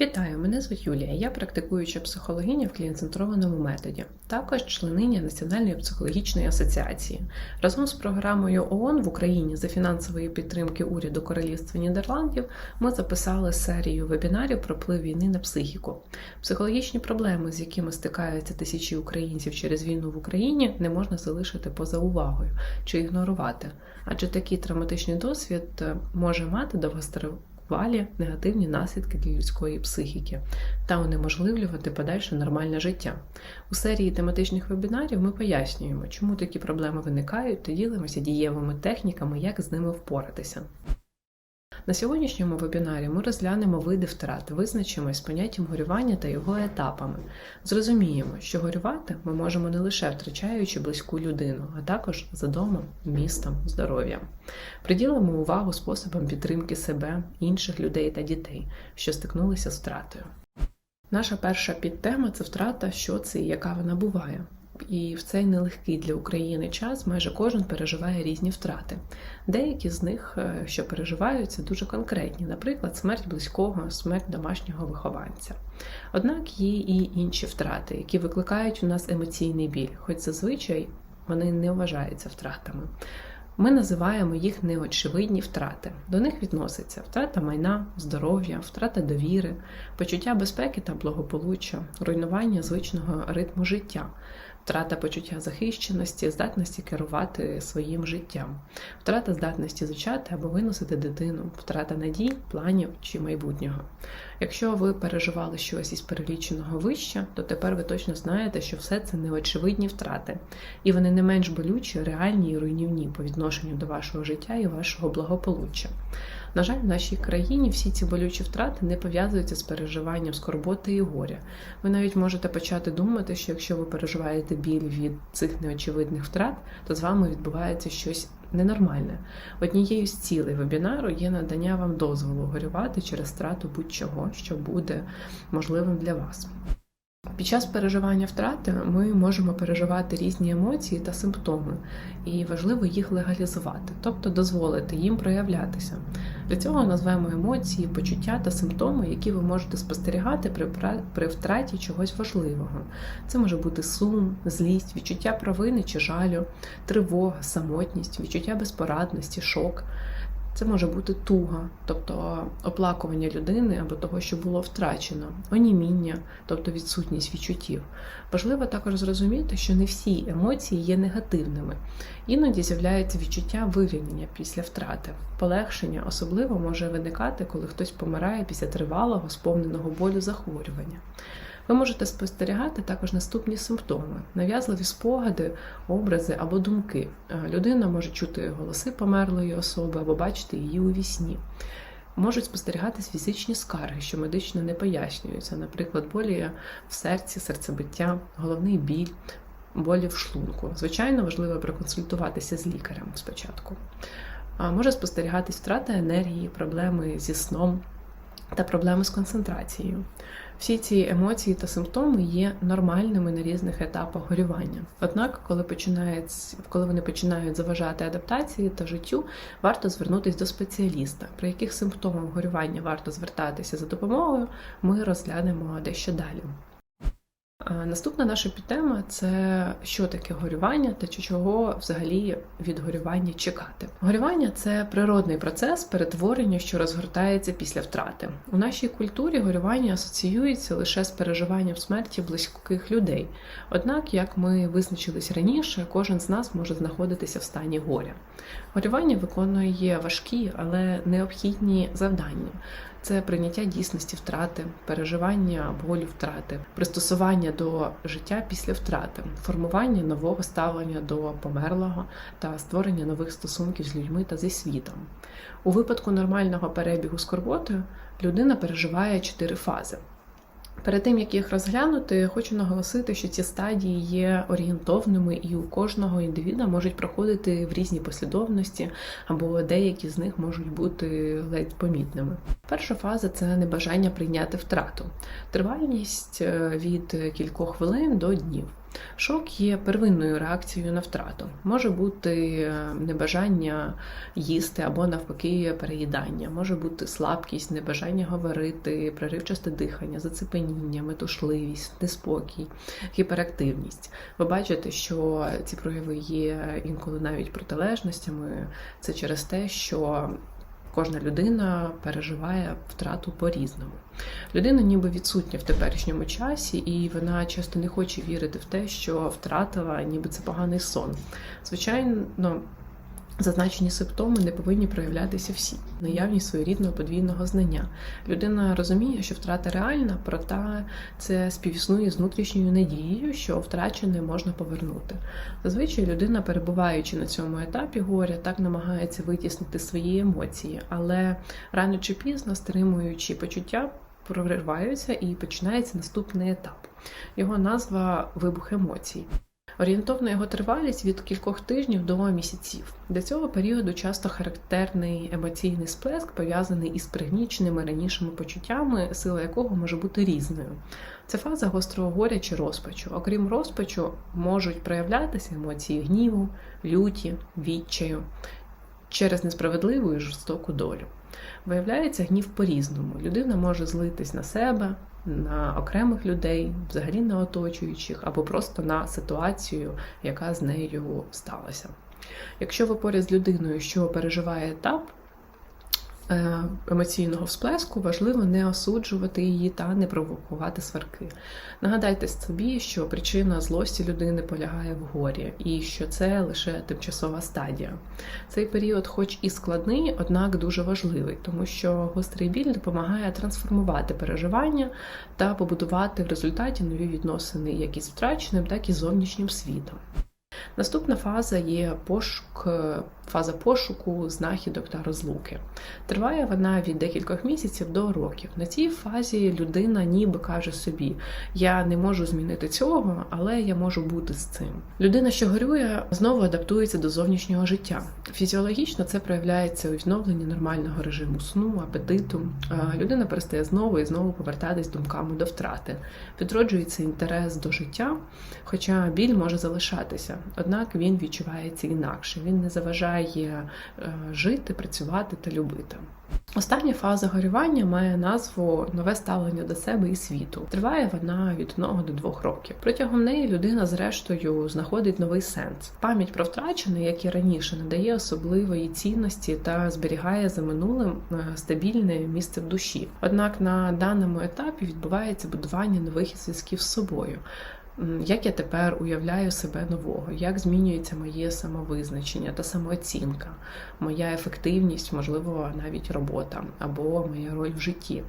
Вітаю, мене звуть Юлія. Я практикуюча психологиня в клієнт-центрованому методі, також члениня Національної психологічної асоціації. Разом з програмою ООН в Україні за фінансової підтримки уряду Королівства Нідерландів ми записали серію вебінарів про вплив війни на психіку. Психологічні проблеми, з якими стикаються тисячі українців через війну в Україні, не можна залишити поза увагою чи ігнорувати, адже такий травматичний досвід е, може мати довгострокові Валі негативні наслідки для людської психіки та унеможливлювати подальше нормальне життя. У серії тематичних вебінарів ми пояснюємо, чому такі проблеми виникають та ділимося дієвими техніками, як з ними впоратися. На сьогоднішньому вебінарі ми розглянемо види втрат, визначимось з поняттям горювання та його етапами. Зрозуміємо, що горювати ми можемо не лише втрачаючи близьку людину, а також за домом, містом, здоров'ям. Приділимо увагу способам підтримки себе, інших людей та дітей, що стикнулися з втратою. Наша перша підтема це втрата, що це і яка вона буває. І в цей нелегкий для України час майже кожен переживає різні втрати. Деякі з них, е, що переживаються, дуже конкретні, наприклад, смерть близького, смерть домашнього вихованця. Однак є і інші втрати, які викликають у нас емоційний біль, хоч зазвичай вони не вважаються втратами. Ми називаємо їх неочевидні втрати. До них відноситься втрата майна, здоров'я, втрата довіри, почуття безпеки та благополуччя, руйнування звичного ритму життя, втрата почуття захищеності, здатності керувати своїм життям, втрата здатності зачати або виносити дитину, втрата надій, планів чи майбутнього. Якщо ви переживали щось із переліченого вище, то тепер ви точно знаєте, що все це неочевидні втрати, і вони не менш болючі, реальні і руйнівні по відношенню до вашого життя і вашого благополуччя. На жаль, в нашій країні всі ці болючі втрати не пов'язуються з переживанням скорботи і горя. Ви навіть можете почати думати, що якщо ви переживаєте біль від цих неочевидних втрат, то з вами відбувається щось ненормальне. Однією з цілей вебінару є надання вам дозволу горювати через втрату будь-чого, що буде можливим для вас. Під час переживання втрати ми можемо переживати різні емоції та симптоми, і важливо їх легалізувати, тобто дозволити їм проявлятися. Для цього назвемо емоції, почуття та симптоми, які ви можете спостерігати при при втраті чогось важливого. Це може бути сум, злість, відчуття провини чи жалю, тривога, самотність, відчуття безпорадності, шок. Це може бути туга, тобто оплакування людини або того, що було втрачено, оніміння, тобто відсутність відчуттів. Важливо також зрозуміти, що не всі емоції є негативними. Іноді з'являється відчуття вивільнення після втрати. Полегшення особливо може виникати, коли хтось помирає після тривалого, сповненого болю захворювання. Ви можете спостерігати також наступні симптоми: нав'язливі спогади, образи або думки. Е, людина може чути голоси померлої особи або бачити її у вісні. Можуть спостерігатись фізичні скарги, що медично не пояснюються, наприклад, болі в серці, серцебиття, головний біль, болі в шлунку. Звичайно, важливо проконсультуватися з лікарем спочатку. Може спостерігатись втрата енергії, проблеми зі сном та проблеми з концентрацією. Всі ці емоції та симптоми є нормальними на різних етапах горювання. Однак, коли починають, коли вони починають заважати адаптації та життю, варто звернутися до спеціаліста, при яких симптомах горювання варто звертатися за допомогою, ми розглянемо дещо далі. Наступна наша підтема це що таке горювання та чого взагалі від горювання чекати. Горювання це природний процес перетворення, що розгортається після втрати. У нашій культурі горювання асоціюється лише з переживанням смерті близьких людей. Однак, як ми визначились раніше, кожен з нас може знаходитися в стані горя. Горювання виконує важкі, але необхідні завдання. Це прийняття дійсності втрати, переживання болю втрати, пристосування до життя після втрати, формування нового ставлення до померлого та створення нових стосунків з людьми та зі світом. У випадку нормального перебігу скорботи людина переживає чотири фази. Перед тим як їх розглянути, хочу наголосити, що ці стадії є орієнтовними і у кожного індивіда можуть проходити в різній послідовності, або деякі з них можуть бути ледь помітними. Перша фаза це небажання прийняти втрату, тривальність е, від кількох хвилин до днів. Шок є первинною реакцією на втрату. Може бути е, небажання їсти або навпаки переїдання, може бути слабкість, небажання говорити, проривчасте дихання, зацепеніння, метушливість, неспокій, гіперактивність. Ви бачите, що ці прояви є інколи навіть протилежностями. Це через те, що Кожна людина переживає втрату по-різному. Людина ніби відсутня в теперішньому часі, і вона часто не хоче вірити в те, що втратила, ніби це поганий сон. Звичайно, Зазначені симптоми не повинні проявлятися всі, наявність своєрідного подвійного знання. Людина розуміє, що втрата реальна, проте це співіснує з внутрішньою надією, що втрачене можна повернути. Зазвичай людина, перебуваючи на цьому етапі горя, так намагається витіснити свої емоції, але рано чи пізно, стримуючи почуття, прориваються і починається наступний етап. Його назва вибух емоцій. Орієнтовна його тривалість від кількох тижнів до місяців. Для цього періоду часто характерний емоційний сплеск пов'язаний із пригніченими ранішими почуттями, сила якого може бути різною. Це фаза гострого горя чи розпачу. Окрім розпачу, можуть проявлятися емоції гніву, люті, відчаю через несправедливу і жорстоку долю. Виявляється гнів по-різному. Людина може злитись на себе, на окремих людей, взагалі на оточуючих, або просто на ситуацію, яка з нею сталася. Якщо ви поряд з людиною, що переживає етап, емоційного всплеску важливо не осуджувати її та не провокувати сварки. Нагадайте собі, що причина злості людини полягає в горі, і що це лише тимчасова стадія. Цей період, хоч і складний, однак дуже важливий, тому що гострий біль допомагає трансформувати переживання та побудувати в результаті нові відносини як із втраченим, так і зовнішнім світом. Наступна фаза є пошук, фаза пошуку, знахідок та розлуки. Триває вона від декількох місяців до років. На цій фазі людина ніби каже собі: Я не можу змінити цього, але я можу бути з цим. Людина, що горює, знову адаптується до зовнішнього життя. Фізіологічно це проявляється у відновленні нормального режиму сну, апетиту. Людина перестає знову і знову повертатись думками до втрати. Підроджується інтерес до життя, хоча біль може залишатися однак він відчувається інакше. Він не заважає е, жити, працювати та любити. Остання фаза горювання має назву нове ставлення до себе і світу. Триває вона від одного до двох років. Протягом неї людина, зрештою, знаходить новий сенс. Пам'ять про втрачене, як і раніше, надає особливої цінності та зберігає за минулим е, стабільне місце в душі. Однак на даному етапі відбувається будування нових зв'язків з собою як я тепер уявляю себе нового, як змінюється моє самовизначення та самооцінка, моя ефективність, можливо, навіть робота або моя роль в житті.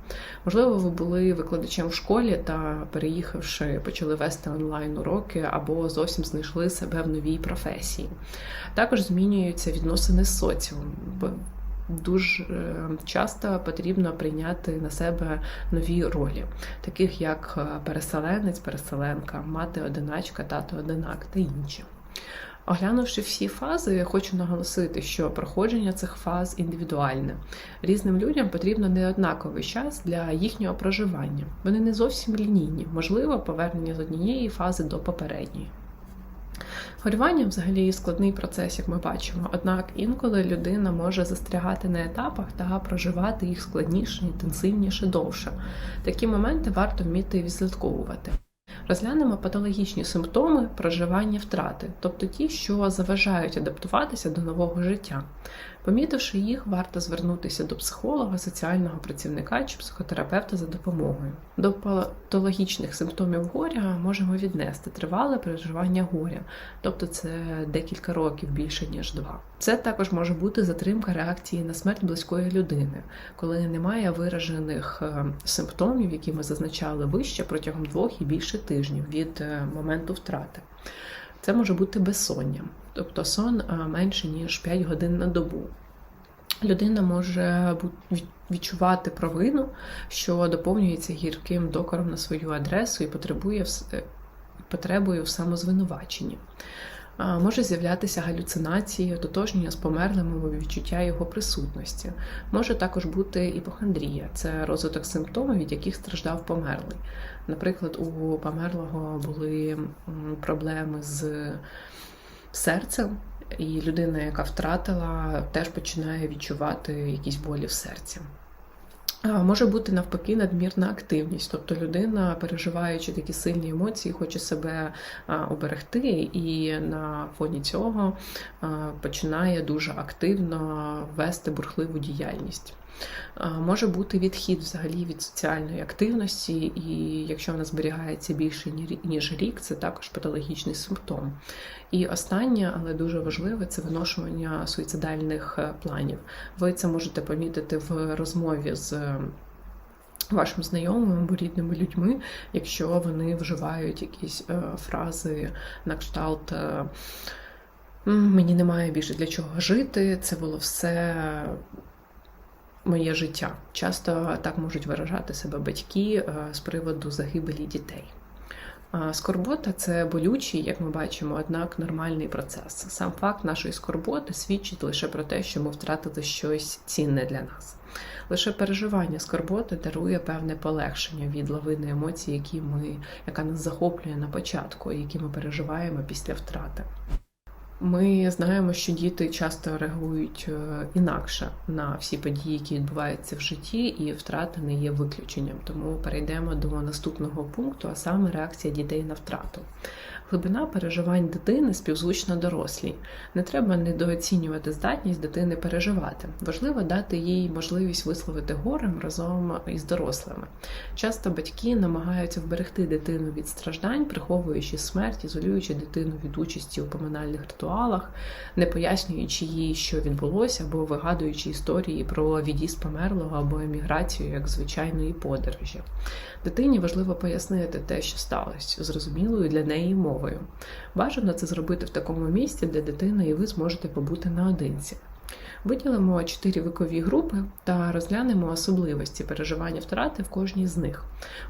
Можливо, ви були викладачем в школі та, переїхавши, почали вести онлайн уроки або зовсім знайшли себе в новій професії. Також змінюються відносини з соціумом дуже е, часто потрібно прийняти на себе нові ролі, таких як е, переселенець, переселенка, мати-одиначка, тато-одинак та інші. Оглянувши всі фази, я хочу наголосити, що проходження цих фаз індивідуальне. Різним людям потрібно неоднаковий час для їхнього проживання. Вони не зовсім лінійні, можливо, повернення з однієї фази до попередньої. Горювання взагалі складний процес, як ми бачимо. Однак інколи людина може застрягати на етапах та проживати їх складніше, інтенсивніше, довше. Такі моменти варто вміти відслідковувати. Розглянемо патологічні симптоми проживання втрати, тобто ті, що заважають адаптуватися до нового життя. Помітивши їх, варто звернутися до психолога, соціального працівника чи психотерапевта за допомогою. До патологічних симптомів горя можемо віднести тривале переживання горя, тобто це декілька років більше ніж два. Це також може бути затримка реакції на смерть близької людини, коли немає виражених е, симптомів, які ми зазначали вище протягом двох і більше тижнів від е, моменту втрати. Це може бути безсоння, тобто сон е, менше ніж 5 годин на добу. Людина може відчувати провину, що доповнюється гірким докором на свою адресу і потребує потребою в самозвинуваченні. Може з'являтися галюцинації, ототожнення з померлим відчуття його присутності. Може також бути іпохондрія, це розвиток симптомів, від яких страждав померлий. Наприклад, у померлого були проблеми з серцем, і людина, яка втратила, теж починає відчувати якісь болі в серці. Може бути навпаки надмірна активність, тобто людина, переживаючи такі сильні емоції, хоче себе оберегти, і на фоні цього починає дуже активно вести бурхливу діяльність. Може бути відхід взагалі від соціальної активності, і якщо вона зберігається більше ніж рік, це також патологічний симптом. І останнє, але дуже важливе, це виношування суїцидальних е, планів. Ви це можете помітити в розмові з е, вашим знайомими або рідними людьми, якщо вони вживають якісь е, фрази на кшталт. е, Мені немає більше для чого жити, це було все моє життя. Часто так можуть виражати себе батьки е, з приводу загибелі дітей. Скорбота це болючий, як ми бачимо, однак нормальний процес. Сам факт нашої скорботи свідчить лише про те, що ми втратили щось цінне для нас. Лише переживання скорботи дарує певне полегшення від лавини емоцій, які ми, яка нас захоплює на початку, які ми переживаємо після втрати. Ми знаємо, що діти часто реагують е, інакше на всі події, які відбуваються в житті, і втрата не є виключенням. Тому перейдемо до наступного пункту, а саме реакція дітей на втрату. Глибина переживань дитини співзвучна дорослій. Не треба недооцінювати здатність дитини переживати. Важливо дати їй можливість висловити горем разом із дорослими. Часто батьки намагаються вберегти дитину від страждань, приховуючи смерть, ізолюючи дитину від участі у поминальних ритуалах, не пояснюючи їй, що відбулося, або вигадуючи історії про від'їзд померлого або еміграцію як звичайної подорожі. Дитині важливо пояснити те, що сталося, зрозумілою для неї мовою. Бажано це зробити в такому місці, де дитина і ви зможете побути наодинці. Виділимо чотири вікові групи та розглянемо особливості переживання втрати в кожній з них.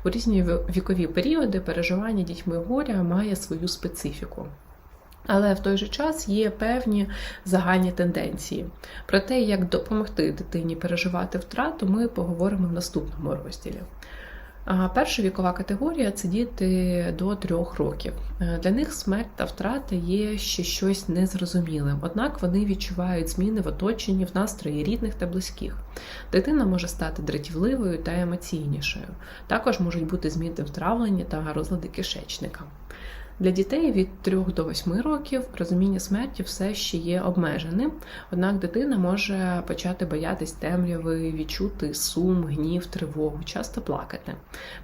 У різні вікові періоди переживання дітьми горя має свою специфіку. Але в той же час є певні загальні тенденції. Про те, як допомогти дитині переживати втрату, ми поговоримо в наступному розділі. Перша вікова категорія це діти до трьох років. Е, Для них смерть та втрата є ще щось незрозумілим, однак вони відчувають зміни в оточенні, в настрої рідних та близьких. Дитина може стати дратівливою та емоційнішою. Також можуть бути зміни в травленні та розлади кишечника. Для дітей від 3 до 8 років розуміння смерті все ще є обмеженим, однак дитина може почати боятись темряви, відчути сум, гнів, тривогу, часто плакати.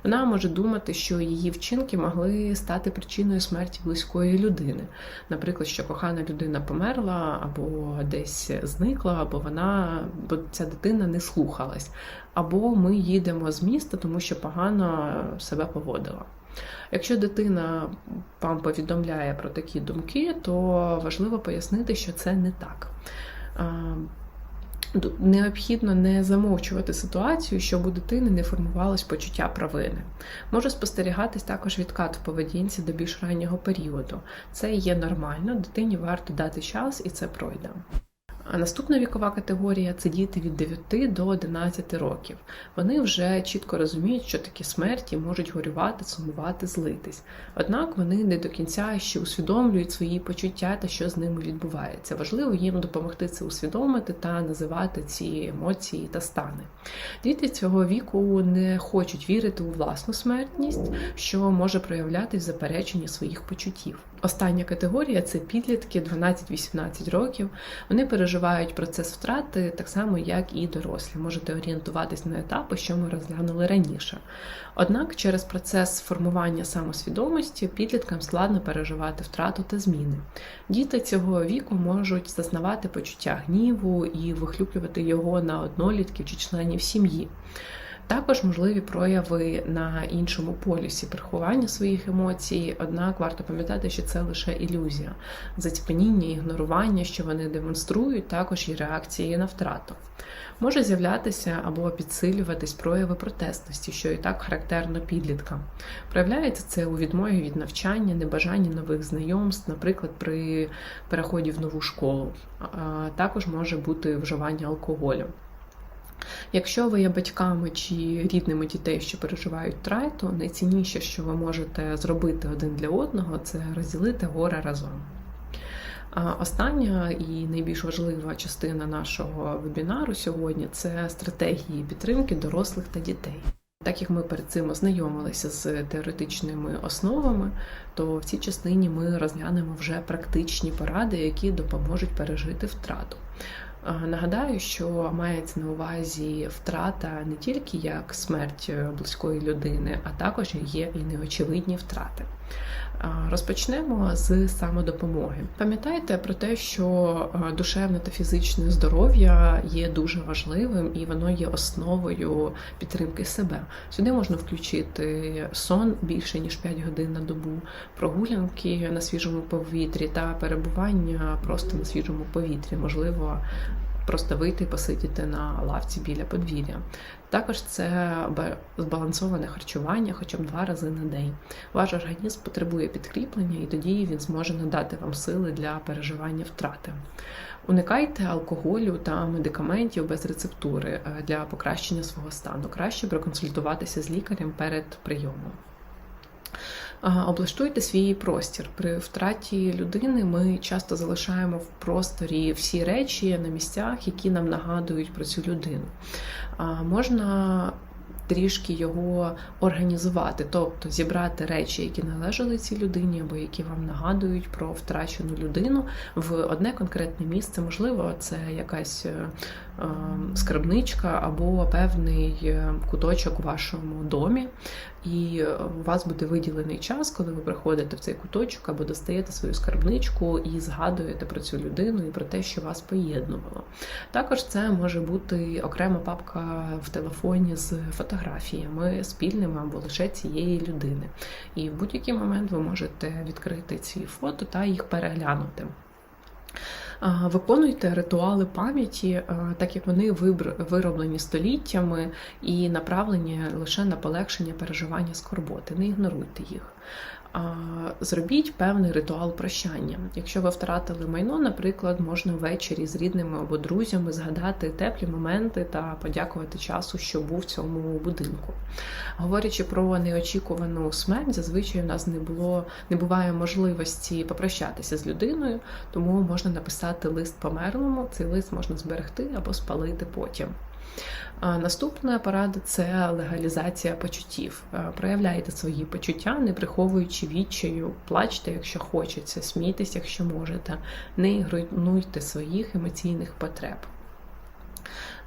Вона може думати, що її вчинки могли стати причиною смерті близької людини. Наприклад, що кохана людина померла, або десь зникла, або вона, бо ця дитина не слухалась, або ми їдемо з міста, тому що погано себе поводила. Якщо дитина вам повідомляє про такі думки, то важливо пояснити, що це не так. Необхідно не замовчувати ситуацію, щоб у дитини не формувалось почуття провини. Може спостерігатись також відкат в поведінці до більш раннього періоду. Це є нормально, дитині варто дати час і це пройде. А наступна вікова категорія це діти від 9 до 11 років. Вони вже чітко розуміють, що такі смерті можуть горювати, сумувати, злитись. Однак вони не до кінця ще усвідомлюють свої почуття та що з ними відбувається. Важливо їм допомогти це усвідомити та називати ці емоції та стани. Діти цього віку не хочуть вірити у власну смертність, що може проявлятись в запереченні своїх почуттів. Остання категорія це підлітки 12-18 років. Вони переживають процес втрати так само, як і дорослі. Можете орієнтуватись на етапи, що ми розглянули раніше. Однак через процес формування самосвідомості підліткам складно переживати втрату та зміни. Діти цього віку можуть зазнавати почуття гніву і вихлюплювати його на однолітків чи членів сім'ї. Також можливі прояви на іншому полюсі приховання своїх емоцій, однак варто пам'ятати, що це лише ілюзія, заціпеніння, ігнорування, що вони демонструють, також і реакції на втрату. Може з'являтися або підсилюватись прояви протестності, що і так характерно підліткам. Проявляється це у відмові від навчання, небажанні нових знайомств, наприклад, при переході в нову школу. Також може бути вживання алкоголю. Якщо ви є батьками чи рідними дітей, що переживають втрату, найцінніше, що ви можете зробити один для одного, це розділити горе разом. Остання і найбільш важлива частина нашого вебінару сьогодні це стратегії підтримки дорослих та дітей. Так як ми перед цим ознайомилися з теоретичними основами, то в цій частині ми розглянемо вже практичні поради, які допоможуть пережити втрату. Нагадаю, що мається на увазі втрата не тільки як смерть близької людини, а також є і неочевидні втрати. Розпочнемо з самодопомоги. Пам'ятайте про те, що душевне та фізичне здоров'я є дуже важливим і воно є основою підтримки себе. Сюди можна включити сон більше ніж 5 годин на добу, прогулянки на свіжому повітрі та перебування просто на свіжому повітрі, можливо. Просто вийти і посидіти на лавці біля подвір'я. Також це збалансоване харчування, хоча б два рази на день. Ваш організм потребує підкріплення, і тоді він зможе надати вам сили для переживання втрати. Уникайте алкоголю та медикаментів без рецептури е, для покращення свого стану. Краще проконсультуватися з лікарем перед прийомом. Облаштуйте свій простір. При втраті людини ми часто залишаємо в просторі всі речі на місцях, які нам нагадують про цю людину. Можна трішки його організувати, тобто зібрати речі, які належали цій людині, або які вам нагадують про втрачену людину в одне конкретне місце. Можливо, це якась е, ем, скарбничка або певний е, куточок у вашому домі, і у вас буде виділений час, коли ви приходите в цей куточок або достаєте свою скарбничку і згадуєте про цю людину і про те, що вас поєднувало. Також це може бути окрема папка в телефоні з фотографіями спільними або лише цієї людини. І в будь-який момент ви можете відкрити ці фото та їх переглянути. Виконуйте ритуали пам'яті, так як вони вироблені століттями і направлені лише на полегшення переживання скорботи. Не ігноруйте їх зробіть певний ритуал прощання. Якщо ви втратили майно, наприклад, можна ввечері з рідними або друзями згадати теплі моменти та подякувати часу, що був в цьому будинку. Говорячи про неочікувану смерть, зазвичай у нас не було не буває можливості попрощатися з людиною, тому можна написати лист померлому. Цей лист можна зберегти або спалити потім. Наступна порада це легалізація почуттів. Проявляйте свої почуття, не приховуючи відчаю, плачте, якщо хочеться, смійтесь, якщо можете, не ігнуйте своїх емоційних потреб.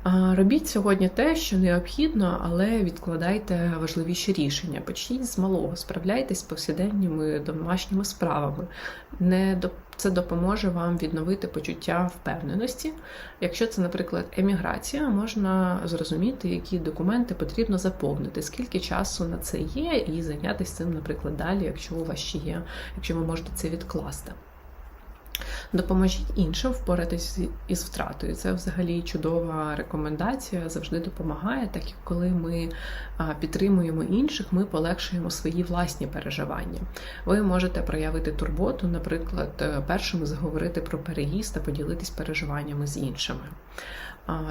Робіть сьогодні те, що необхідно, але відкладайте важливіші рішення. Почніть з малого, справляйтесь з повсякденними домашніми справами. Не Це допоможе вам відновити почуття впевненості. Якщо це, наприклад, еміграція, можна зрозуміти, які документи потрібно заповнити, скільки часу на це є, і зайнятися цим, наприклад, далі, якщо у вас ще є, якщо ви можете це відкласти. Допоможіть іншим впоратись із втратою. Це взагалі чудова рекомендація, завжди допомагає, так як коли ми підтримуємо інших, ми полегшуємо свої власні переживання. Ви можете проявити турботу, наприклад, е, першими заговорити про переїзд та поділитись переживаннями з іншими.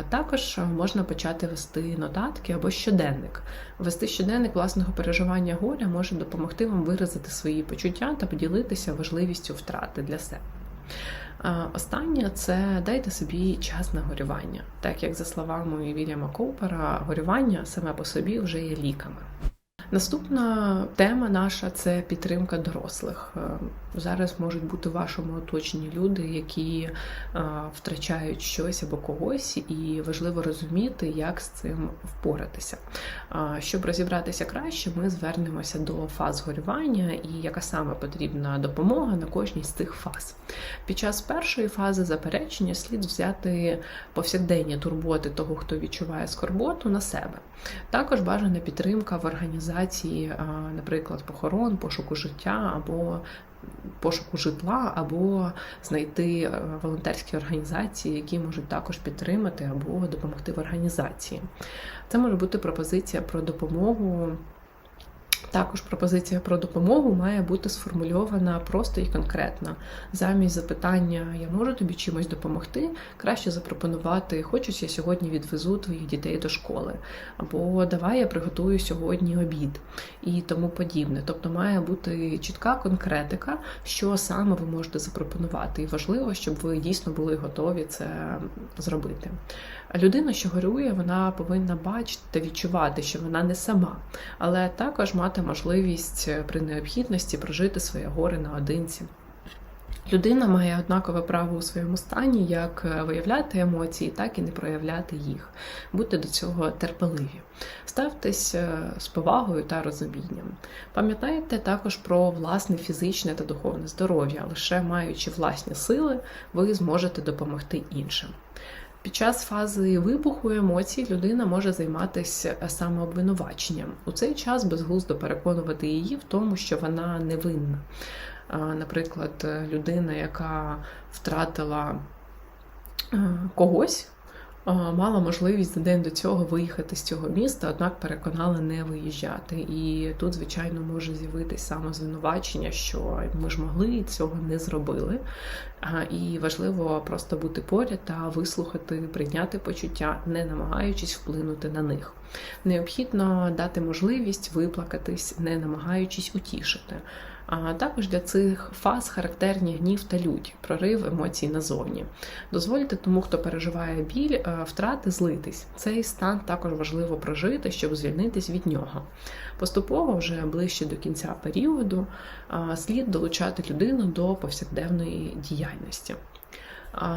Також можна почати вести нотатки або щоденник. Вести щоденник власного переживання горя може допомогти вам виразити свої почуття та поділитися важливістю втрати для себе. Останнє це дайте собі час на горювання, так як за словами Вільяма Коупера, горювання саме по собі вже є ліками. Наступна тема наша це підтримка дорослих. Е, Зараз можуть бути в вашому оточенні люди, які е, втрачають щось або когось, і важливо розуміти, як з цим впоратися. Щоб розібратися краще, ми звернемося до фаз горювання і яка саме потрібна допомога на кожній з цих фаз. Під час першої фази заперечення слід взяти повсякденні турботи того, хто відчуває скорботу, на себе. Також бажана підтримка в організації, а, наприклад, похорон, пошуку життя або пошуку житла, або знайти е, волонтерські організації, які можуть також підтримати або допомогти в організації. Це може бути пропозиція про допомогу. Також пропозиція про допомогу має бути сформульована просто і конкретно. Замість запитання Я можу тобі чимось допомогти, краще запропонувати Хочеш, я сьогодні відвезу твоїх дітей до школи, або Давай я приготую сьогодні обід і тому подібне. Тобто має бути чітка конкретика, що саме ви можете запропонувати. І важливо, щоб ви дійсно були готові це зробити. Людина, що горює, вона повинна бачити та відчувати, що вона не сама, але також мати можливість е, при необхідності прожити своє горе наодинці. Людина має однакове право у своєму стані як е, виявляти емоції, так і не проявляти їх. Будьте до цього терпеливі. Ставтесь е, з повагою та розумінням. Пам'ятайте також про власне фізичне та духовне здоров'я. Лише маючи власні сили, ви зможете допомогти іншим. Під час фази вибуху емоцій людина може займатися самообвинуваченням. У цей час безглуздо переконувати її в тому, що вона невинна. Наприклад, людина, яка втратила когось, мала можливість за день до цього виїхати з цього міста, однак переконала не виїжджати. І тут, звичайно, може з'явитись самозвинувачення, що ми ж могли і цього не зробили. І важливо просто бути поряд та вислухати, прийняти почуття, не намагаючись вплинути на них. Необхідно дати можливість виплакатись, не намагаючись утішити. А також для цих фаз характерні гнів та лють, прорив емоцій назовні. Дозвольте тому, хто переживає біль, е, втрати злитись. Цей стан також важливо прожити, щоб звільнитись від нього. Поступово, вже ближче до кінця періоду, слід долучати людину до повсякденної діяльності.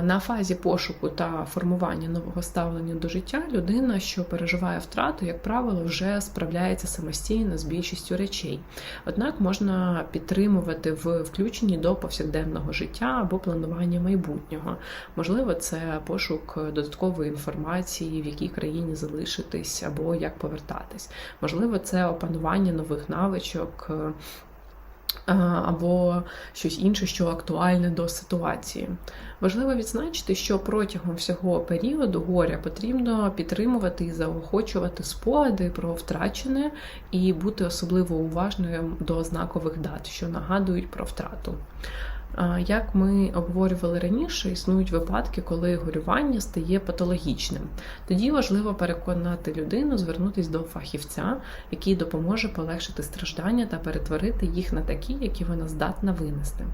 На фазі пошуку та формування нового ставлення до життя людина, що переживає втрату, як правило, вже справляється самостійно з більшістю речей. Однак можна підтримувати в включенні до повсякденного життя або планування майбутнього. Можливо, це пошук додаткової інформації, в якій країні залишитись або як повертатись. Можливо, це опанування нових навичок або щось інше, що актуальне до ситуації. Важливо відзначити, що протягом всього періоду горя потрібно підтримувати і заохочувати спогади про втрачене і бути особливо уважною до знакових дат, що нагадують про втрату. Як ми обговорювали раніше, існують випадки, коли горювання стає патологічним. Тоді важливо переконати людину звернутися до фахівця, який допоможе полегшити страждання та перетворити їх на такі, які вона здатна винести.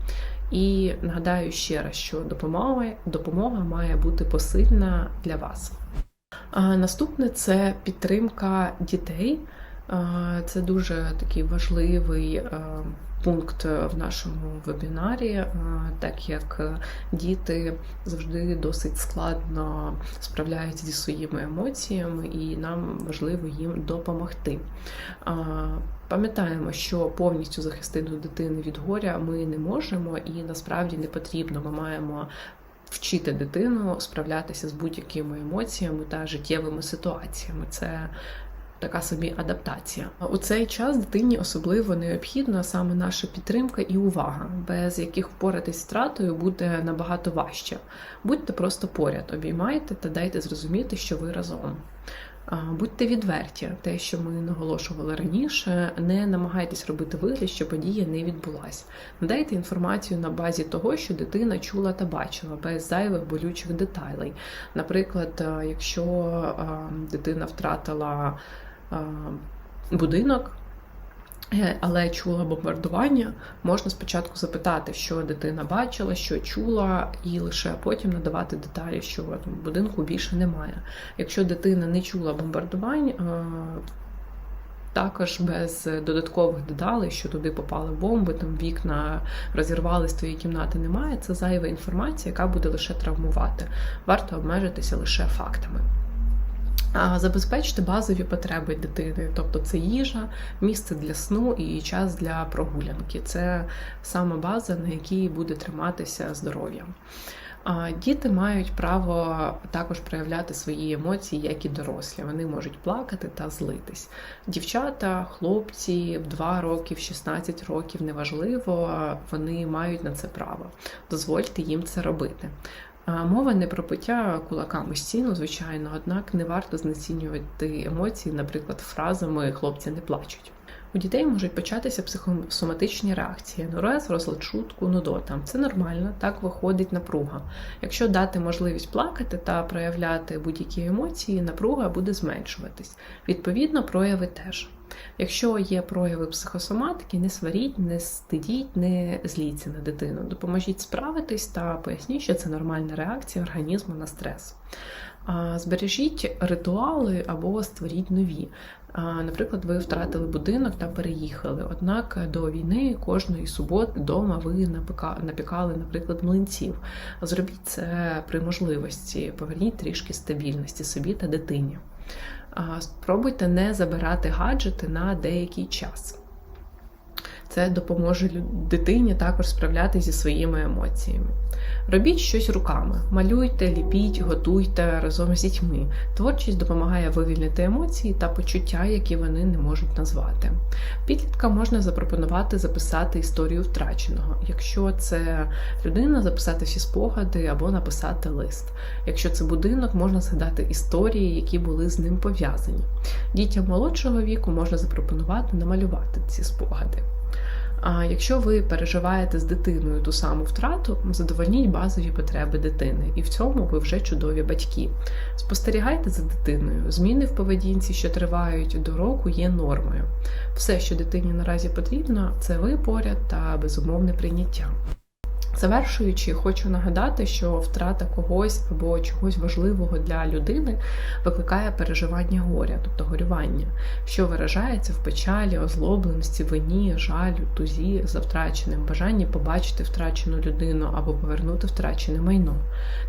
І нагадаю ще раз, що допомога, допомога має бути посильна для вас. Наступне це підтримка дітей. Це дуже такий важливий пункт в нашому вебінарі, так як діти завжди досить складно справляються зі своїми емоціями, і нам важливо їм допомогти. Пам'ятаємо, що повністю захистити дитини від горя ми не можемо і насправді не потрібно. Ми маємо вчити дитину справлятися з будь-якими емоціями та життєвими ситуаціями. Це така собі адаптація. У цей час дитині особливо необхідна саме наша підтримка і увага, без яких впоратись з втратою буде набагато важче. Будьте просто поряд, обіймайте та дайте зрозуміти, що ви разом. Будьте відверті, те, що ми наголошували раніше, не намагайтесь робити вигляд, що подія не відбулася. Надайте інформацію на базі того, що дитина чула та бачила, без зайвих болючих деталей. Наприклад, якщо дитина втратила будинок, е, але чула бомбардування, можна спочатку запитати, що дитина бачила, що чула, і лише потім надавати деталі, що будинку більше немає. Якщо дитина не чула бомбардувань, е, Також без додаткових деталей, що туди попали бомби, там вікна розірвались, твої кімнати немає. Це зайва інформація, яка буде лише травмувати. Варто обмежитися лише фактами. А Забезпечте базові потреби дитини, тобто це їжа, місце для сну і час для прогулянки. Це саме база, на якій буде триматися здоров'я. Діти мають право також проявляти свої емоції, як і дорослі. Вони можуть плакати та злитись. Дівчата, хлопці в 2 роки, в 16 років неважливо, вони мають на це право. Дозвольте їм це робити. Мова не про пиття кулаками стіну, звичайно, однак не варто знецінювати емоції, наприклад, фразами хлопці не плачуть. У дітей можуть початися психосоматичні реакції, нурез, розлад шутку, нудота. Це нормально, так виходить напруга. Якщо дати можливість плакати та проявляти будь-які емоції, напруга буде зменшуватись. Відповідно, прояви теж. Якщо є прояви психосоматики, не сваріть, не стидіть, не зліться на дитину. Допоможіть справитись та поясніть, що це нормальна реакція організму на стрес. Збережіть ритуали або створіть нові. Наприклад, ви втратили будинок та переїхали. Однак до війни кожної суботи вдома ви напікали, наприклад, млинців. Зробіть це при можливості, поверніть трішки стабільності собі та дитині. Спробуйте не забирати гаджети на деякий час. Це допоможе дитині також справлятися зі своїми емоціями. Робіть щось руками, малюйте, ліпіть, готуйте разом з дітьми. Творчість допомагає вивільнити емоції та почуття, які вони не можуть назвати. Підліткам можна запропонувати записати історію втраченого. Якщо це людина, записати всі спогади або написати лист. Якщо це будинок, можна згадати історії, які були з ним пов'язані. Дітям молодшого віку можна запропонувати намалювати ці спогади. А якщо ви переживаєте з дитиною ту саму втрату, задовольніть базові потреби дитини, і в цьому ви вже чудові батьки. Спостерігайте за дитиною. Зміни в поведінці, що тривають до року, є нормою. Все, що дитині наразі потрібно, це ви поряд та безумовне прийняття. Завершуючи, хочу нагадати, що втрата когось або чогось важливого для людини викликає переживання горя, тобто горювання, що виражається в печалі, озлобленості, вині, жалю, тузі за втраченим, бажанні побачити втрачену людину або повернути втрачене майно.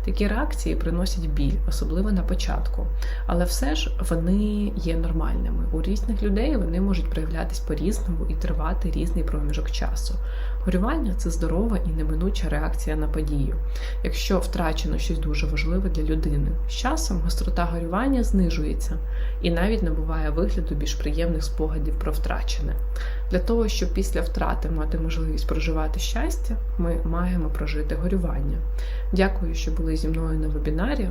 Такі реакції приносять біль, особливо на початку. Але все ж вони є нормальними. У різних людей вони можуть проявлятись по-різному і тривати різний проміжок часу. Горювання це здорова і неминуча реакція на подію. Якщо втрачено щось дуже важливе для людини, з часом гострота горювання знижується і навіть набуває вигляду більш приємних спогадів про втрачене. Для того, щоб після втрати мати можливість проживати щастя, ми маємо прожити горювання. Дякую, що були зі мною на вебінарі.